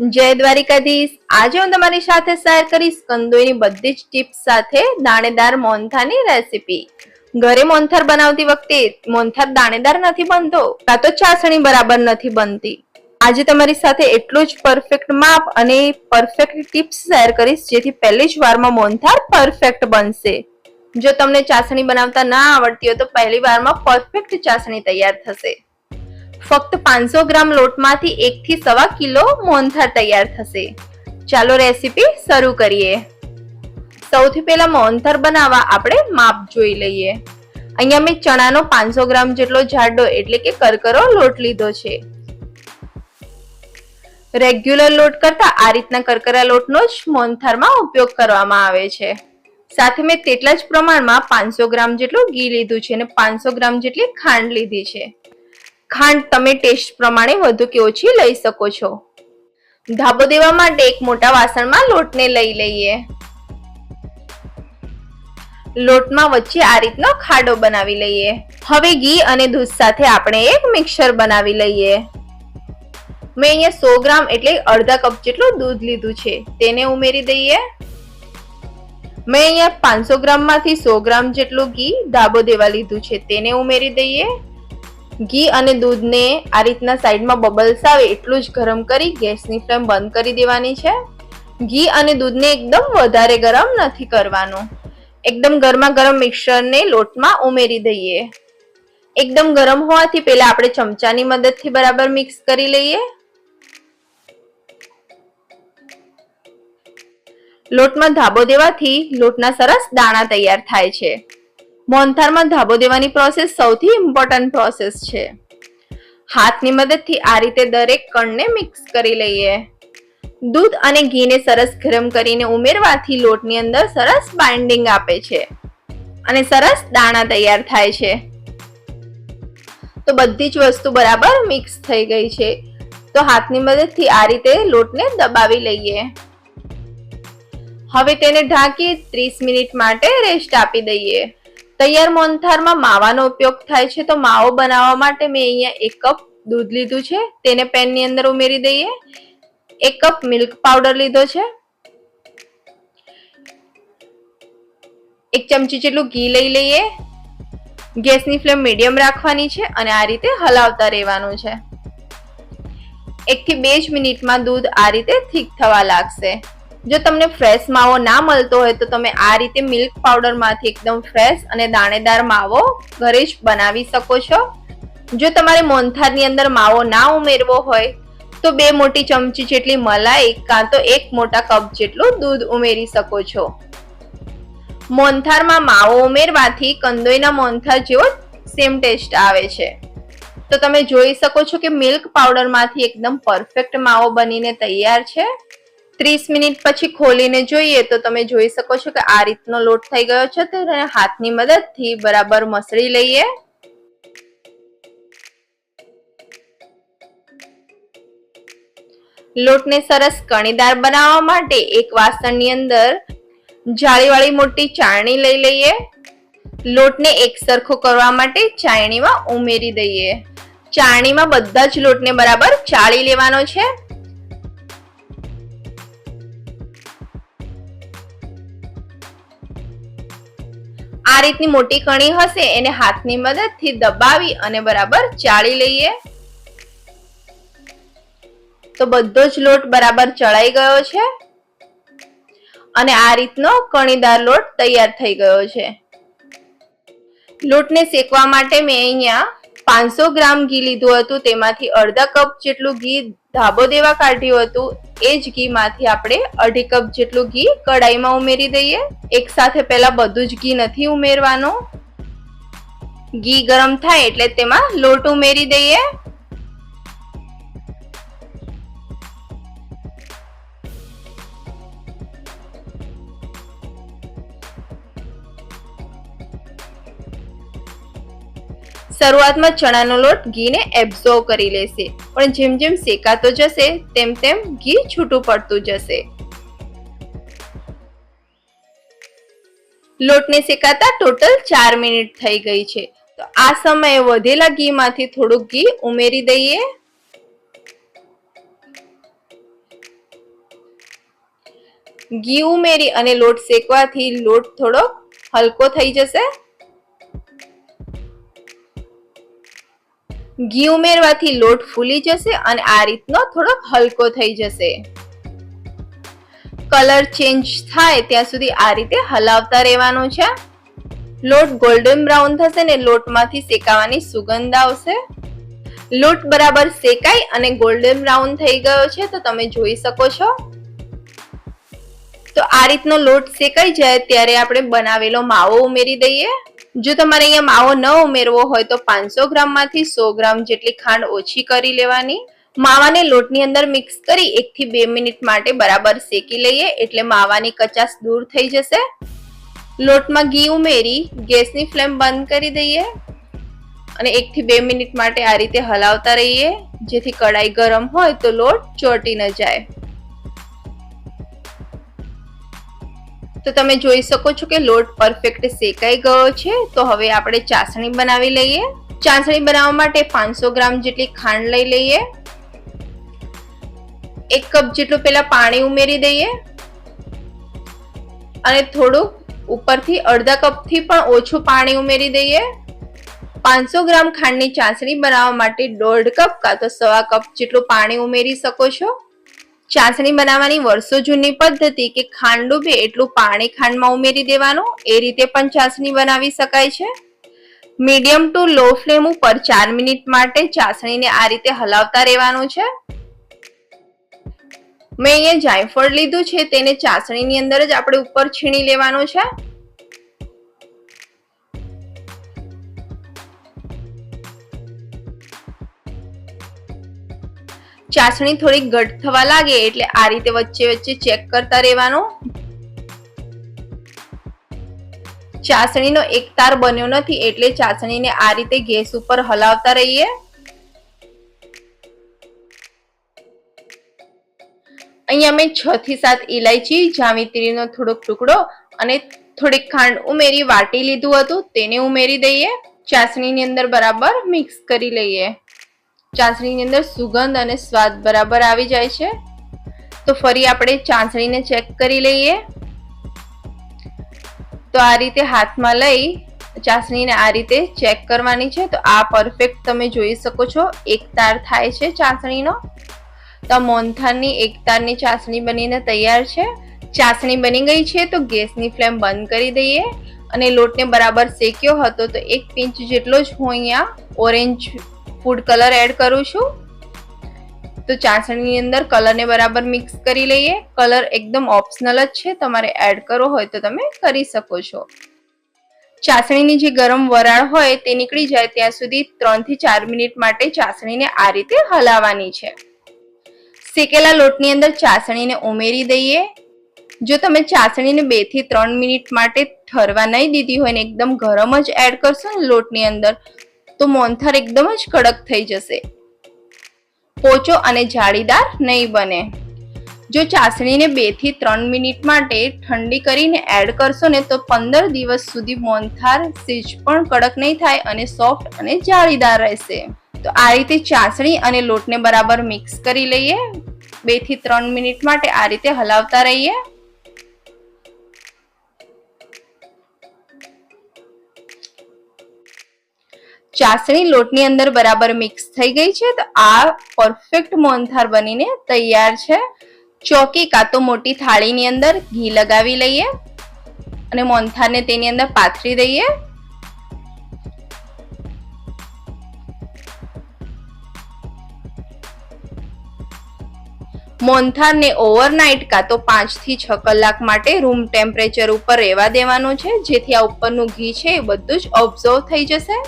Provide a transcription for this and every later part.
જય દ્વારિકાધીશ. આજે હું તમારી સાથે શેર કરીશ કંદોઈની બધી જ ટિપ્સ સાથે દાણેદાર મોનથાની રેસીપી. ઘરે મોનથાર બનાવતી વખતે મોહનથાર દાણેદાર નથી બનતો, કાં તો ચાસણી બરાબર નથી બનતી. આજે તમારી સાથે એટલું જ પરફેક્ટ માપ અને પરફેક્ટ ટિપ્સ શેર કરીશ, જેથી પહેલી જ વારમાં મોહનથાર પરફેક્ટ બનશે. જો તમને ચાસણી બનાવતા ના આવડતી હોય તો પહેલી વારમાં પરફેક્ટ ચાસણી તૈયાર થશે. ફક્ત પાંચસો ગ્રામ લોટમાંથી એકથી સવા કિલો મોહનથાળ તૈયાર થશે. ચાલો રેસીપી શરૂ કરીએ. સૌથી પહેલા મોહનથાળ બનાવવા આપણે માપ જોઈ લઈએ. અહીંયા મેં ચણાનો પાંચસો ગ્રામ જેટલો જાડો એટલે કે કરકરો લોટ લીધો છે. રેગ્યુલર લોટ કરતા આ રીતના કરકરા લોટનો જ મોહનથાળમાં ઉપયોગ કરવામાં આવે છે. સાથે મેં તેટલા જ પ્રમાણમાં પાંચસો ગ્રામ જેટલું ઘી લીધું છે અને પાંચસો ગ્રામ જેટલી ખાંડ લીધી છે. ખાંડ તમે ટેસ્ટ પ્રમાણે વધુ કે ઓછી લઈ શકો છો. ધાબો દેવા માટે એક મોટા વાસણમાં લોટને લઈ લઈએ. લોટમાં વચ્ચે આ રીતનો ખાડો બનાવી લઈએ. હવે ઘી અને દૂધ સાથે આપણે એક મિક્સર બનાવી લઈએ. મેં અહીંયા સો ગ્રામ એટલે અડધા કપ જેટલું દૂધ લીધું છે, તેને ઉમેરી દઈએ. મેં અહીંયા પાંચસો ગ્રામમાંથી સો ગ્રામ જેટલું ઘી ધાબો દેવા લીધું છે, તેને ઉમેરી દઈએ. ઘી અને દૂધને આ રીતના સાઈડમાં બબલ્સ આવે એટલું જ ગરમ કરી ગેસની ફ્લેમ બંધ કરી દેવાની છે. ઘી અને દૂધને એકદમ વધારે ગરમ નથી કરવાનું. એકદમ ગરમા ગરમ મિક્સરને લોટમાં ઉમેરી દઈએ. એકદમ ગરમ હોવાથી પહેલા આપણે ચમચાની મદદથી બરાબર મિક્સ કરી લઈએ. લોટમાં ધાબો દેવાથી લોટના સરસ દાણા તૈયાર થાય છે. મોહનથાળમાં ધાબો દેવાની પ્રોસેસ સૌથી ઇમ્પોર્ટન્ટ પ્રોસેસ છે. હાથની મદદથી આ રીતે દરેક કણને મિક્સ કરી લઈએ. દૂધ અને ઘીને સરસ ગરમ કરીને ઉમેરવાથી લોટની અંદર સરસ બાઇન્ડિંગ આપે છે અને સરસ દાણા તૈયાર થાય છે. તો બધી જ વસ્તુ બરાબર મિક્સ થઈ ગઈ છે. તો હાથની મદદથી આ રીતે લોટને દબાવી લઈએ. હવે તેને ઢાંકી ત્રીસ મિનિટ માટે રેસ્ટ આપી દઈએ. તૈયાર મોનથારમાં માવાનો ઉપયોગ થાય છે, તો માવો બનાવવા માટે મેં અહીંયા એક કપ દૂધ લીધું છે, તેને પેનની અંદર ઉમેરી દઈએ. એક કપ મિલ્ક પાવડર લીધો છે. એક ચમચી જેટલું ઘી લઈ લઈએ. ગેસની ફ્લેમ મીડિયમ રાખવાની છે અને આ રીતે હલાવતા રહેવાનું છે. એક થી બે જ મિનિટમાં દૂધ આ રીતે થીક થવા લાગશે. જો તમને ફ્રેશ માવો ના મળતો હોય તો તમે આ રીતે મિલ્ક પાવડરમાંથી એકદમ ફ્રેશ અને દાણેદાર માવો ઘરે જ બનાવી શકો છો. જો તમારે મોહનથાળની અંદર માવો ના ઉમેરવો હોય, તો બે મોટી ચમચી જેટલી મલાઈ, કાં તો એક મોટા કપ જેટલું દૂધ ઉમેરી શકો છો. મોનથારમાં માવો ઉમેરવાથી કંદોઈના મોનથાર જેવો સેમ ટેસ્ટ આવે છે. તો તમે જોઈ શકો છો કે મિલ્ક પાવડરમાંથી એકદમ પરફેક્ટ માવો બનીને તૈયાર છે. ત્રીસ મિનિટ પછી ખોલીને જોઈએ તો તમે જોઈ શકો છો કે આ રીતનો લોટ થઈ ગયો છે તો હાથની મદદથી બરાબર મસળી લઈએ. લોટને સરસ કણીદાર બનાવવા માટે એક વાસણની અંદર જાળીવાળી મોટી ચાળણી લઈ લઈએ. લોટને એક સરખો કરવા માટે ચાળણીમાં ઉમેરી દઈએ. ચાળણીમાં બધા જ લોટને બરાબર ચાળી લેવાનો છે. આ રીતની મોટી કણી હશે, એને હાથની મદદથી દબાવી અને બરાબર ચાળી લઈએ. તો બધો જ લોટ બરાબર ચડાઈ ગયો છે. અને આ રીતનો કણીદાર લોટ તૈયાર થઈ ગયો છે. લોટને શેકવા માટે મેં અહીંયા પાંચસો ગ્રામ ઘી લીધું હતું, તેમાંથી અડધા કપ જેટલું ઘી ધાબો દેવા કાઢ્યું હતું. એ જ ઘીમાંથી આપણે અઢી કપ જેટલું ઘી કડાઈમાં ઉમેરી દઈએ. એક સાથે પહેલા બધું જ ઘી નથી ઉમેરવાનું. ઘી ગરમ થાય એટલે તેમાં લોટ ઉમેરી દઈએ. શરૂઆતમાં ચણાનો લોટ ઘીને એબ્ઝોર્વ કરી લેશે. પણ જેમ જેમ શેકાતો જશે, તેમ તેમ ઘી છૂટું પડતું જશે. લોટને શેકાતા ટોટલ ચાર મિનિટ થઈ ગઈ છે. તો આ સમયે વધેલા ઘીમાંથી થોડુંક ઘી ઉમેરી દઈએ. ઘી ઉમેરી અને લોટ શેકવાથી લોટ થોડો હલકો થઈ જશે. ઘી ઉમેરવાથી લોટ ફૂલી જશે અને આ રીતનો થોડોક હલકો થઈ જશે. કલર ચેન્જ થાય ત્યાં સુધી આ રીતે હલાવતા રહેવાનું છે. લોટ ગોલ્ડન બ્રાઉન થશે ને લોટમાંથી શેકાવાની સુગંધ આવશે. લોટ બરાબર શેકાઈ અને ગોલ્ડન બ્રાઉન થઈ ગયો છે તો તમે જોઈ શકો છો. તો આ રીતનો લોટ શેકાઈ જાય ત્યારે આપણે બનાવેલો માવો ઉમેરી દઈએ. જો તમારે અહીંયા માવો ન ઉમેરવો હોય તો પાંચસો ગ્રામમાંથી સો ગ્રામ જેટલી ખાંડ ઓછી કરી લેવાની. માવાને લોટની અંદર મિક્સ કરી એક થી બે મિનિટ માટે બરાબર શેકી લઈએ એટલે માવાની કચાશ દૂર થઈ જશે. લોટમાં ઘી ઉમેરી ગેસની ફ્લેમ બંધ કરી દઈએ અને એક થી બે મિનિટ માટે આ રીતે હલાવતા રહીએ. જેથી કડાઈ ગરમ હોય તો લોટ ચોટી ન જાય. તો તમે જોઈ શકો છો કે લોટ પરફેક્ટ શેકાઈ ગયો છે. તો હવે આપણે ચાસણી બનાવી લઈએ. ચાસણી બનાવવા માટે પાંચસો ગ્રામ જેટલી ખાંડ લઈ લઈએ. એક કપ જેટલું પેલા પાણી ઉમેરી દઈએ. અને થોડુંક ઉપરથી અડધા કપથી પણ ઓછું પાણી ઉમેરી દઈએ. પાંચસો ગ્રામ ખાંડની ચાસણી બનાવવા માટે દોઢ કપ કાં તો સવા કપ જેટલું પાણી ઉમેરી શકો છો. ચાસણી બનાવવાની વર્ષો જૂની પદ્ધતિ કે ખાંડ ડૂબે એટલું પાણી ખાંડમાં ઉમેરી દેવાનું, એ રીતે પણ ચાસણી બનાવી શકાય છે. મીડિયમ ટુ લો ફ્લેમ ઉપર ચાર મિનિટ માટે ચાસણીને આ રીતે હલાવતા રહેવાનું છે. મેં અહીંયા જાયફળ લીધું છે, તેને ચાસણીની અંદર જ આપણે ઉપર છીણી લેવાનું છે. ચાસણી થોડી ઘટ થવા લાગે એટલે આ રીતે વચ્ચે વચ્ચે ચેક કરતા રહેવાનું. ચાસણીનો એક તાર બન્યો નથી એટલે ચાસણીને આ રીતે ગેસ ઉપર હલાવતા રહીએ. અહીંયા મેં છ થી સાત ઇલાયચી જાવીત્રીનો થોડોક ટુકડો અને થોડીક ખાંડ ઉમેરી વાટી લીધું હતું, તેને ઉમેરી દઈએ. ચાસણીની અંદર બરાબર મિક્સ કરી લઈએ. ચાસણીની અંદર સુગંધ અને સ્વાદ બરાબર આવી જાય છે. તો ફરી આપણે ચાસણીને ચેક કરી લઈએ. તો આ રીતે હાથમાં લઈ ચાસણીને આ રીતે ચેક કરવાની છે. તો આ પરફેક્ટ તમે જોઈ શકો છો, એક તાર થાય છે ચાસણીનો. તો મોનથાનની એક તારની ચાસણી બનીને તૈયાર છે. ચાસણી બની ગઈ છે, તો ગેસની ફ્લેમ બંધ કરી દઈએ. અને લોટને બરાબર શેક્યો હતો, તો એક પિંચ જેટલો જ હું અહીંયા ઓરેન્જ ફૂડ કલર એડ કરું છું. તો ચાસણીની અંદર કલરને બરાબર મિક્સ કરી લઈએ. કલર એકદમ ઓપ્શનલ જ છે. તમારે એડ કરવો હોય તો તમે કરી શકો છો. ચાસણીની જે ગરમ વરાળ હોય તે નીકળી જાય ત્યાં સુધી ત્રણથી ચાર મિનિટ માટે ચાસણીને આ રીતે હલાવવાની છે. શેકેલા લોટની અંદર ચાસણીને ઉમેરી દઈએ. જો તમે ચાસણીને બેથી ત્રણ મિનિટ માટે ઠરવા નહીં દીધી હોય ને એકદમ ગરમ જ એડ કરશો ને લોટની અંદર તો મોનથાર એકદમ જ કડક થઈ જશે. પોચો અને જાળીદાર નહીં બને. જો ચાસણીને બેથી ત્રણ મિનિટ માટે ઠંડી કરીને એડ કરશો ને તો પંદર દિવસ સુધી મોનથાર સીજ પણ કડક નહીં થાય અને સોફ્ટ અને જાળીદાર રહેશે. તો આ રીતે ચાસણી અને લોટને બરાબર મિક્સ કરી લઈએ. બેથી ત્રણ મિનિટ માટે આ રીતે હલાવતા રહીએ. ચાસણી લોટની અંદર બરાબર મિક્સ થઈ ગઈ છે. તો આ પરફેક્ટ મોહનથાળ બનીને તૈયાર છે. ચોકી કાં તો મોટી થાળીની અંદર ઘી લગાવી લઈએ અને મોહનથાળને તેની અંદર પાથરી દઈએ. મોનથારને ઓવરનાઇટ કાં તો પાંચથી છ કલાક માટે રૂમ ટેમ્પરેચર ઉપર રહેવા દેવાનું છે. જેથી આ ઉપરનું ઘી છે એ બધું જ ઓબ્ઝર્વ થઈ જશે.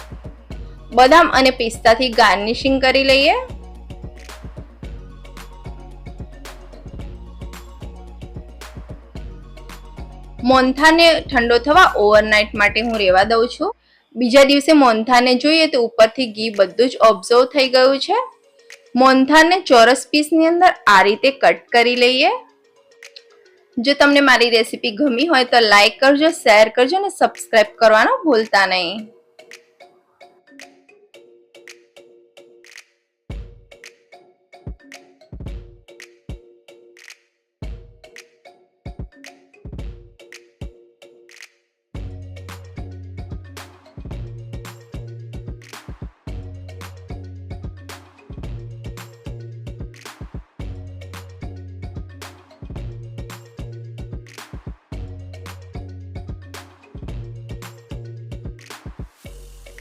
બદામ અને પિસ્તાથી ગાર્નિશિંગ કરી લઈએ. મોન્થાને ઠંડો થવા ઓવરનાઇટ માટે હું રેવા દઉં છું. બીજા દિવસે મોન્થાને જોઈએ તો ઉપરથી ઘી બધું જ ઓબ્ઝર્વ થઈ ગયું છે. મોન્થાને ચોરસ પીસની અંદર આ રીતે કટ કરી લઈએ. જો તમને મારી રેસીપી ગમી હોય તો લાઈક કરજો, શેર કરજો અને સબસ્ક્રાઈબ કરવાનું ભૂલતા નહીં.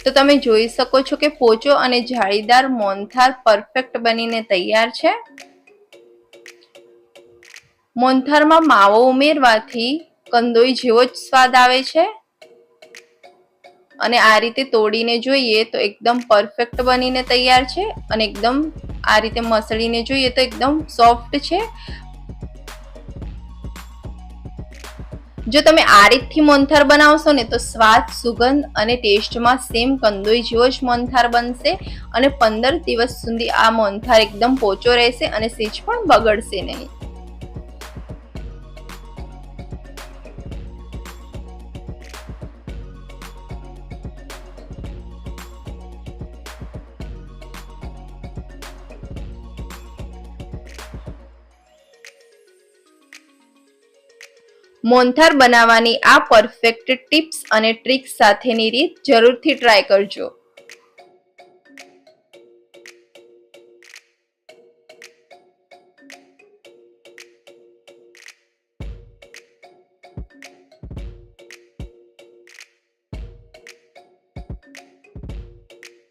તો તમે જોઈ શકો છો કે પોચો અને જાળીદાર મોનથાર પરફેક્ટ બનીને તૈયાર છે. મોનથારમાં માવો ઉમેરવાથી કંદોઈ જેવો જ સ્વાદ આવે છે. અને આ રીતે તોડીને જોઈએ તો એકદમ પરફેક્ટ બનીને તૈયાર છે અને એકદમ આ રીતે મસળીને જોઈએ તો એકદમ સોફ્ટ છે. જો તમે આ રીતથી મોનથાર બનાવશો ને તો સ્વાદ, સુગંધ અને ટેસ્ટમાં સેમ કંદોઈ જેવો જ મોનથાર બનશે અને પંદર દિવસ સુધી આ મોનથાર એકદમ પોચો રહેશે અને સેજ પણ બગડશે નહીં. મોનથાર બનાવવાની આ પરફેક્ટ ટિપ્સ અને ટ્રિક્સ સાથેની રીત જરૂરથી ટ્રાય કરજો.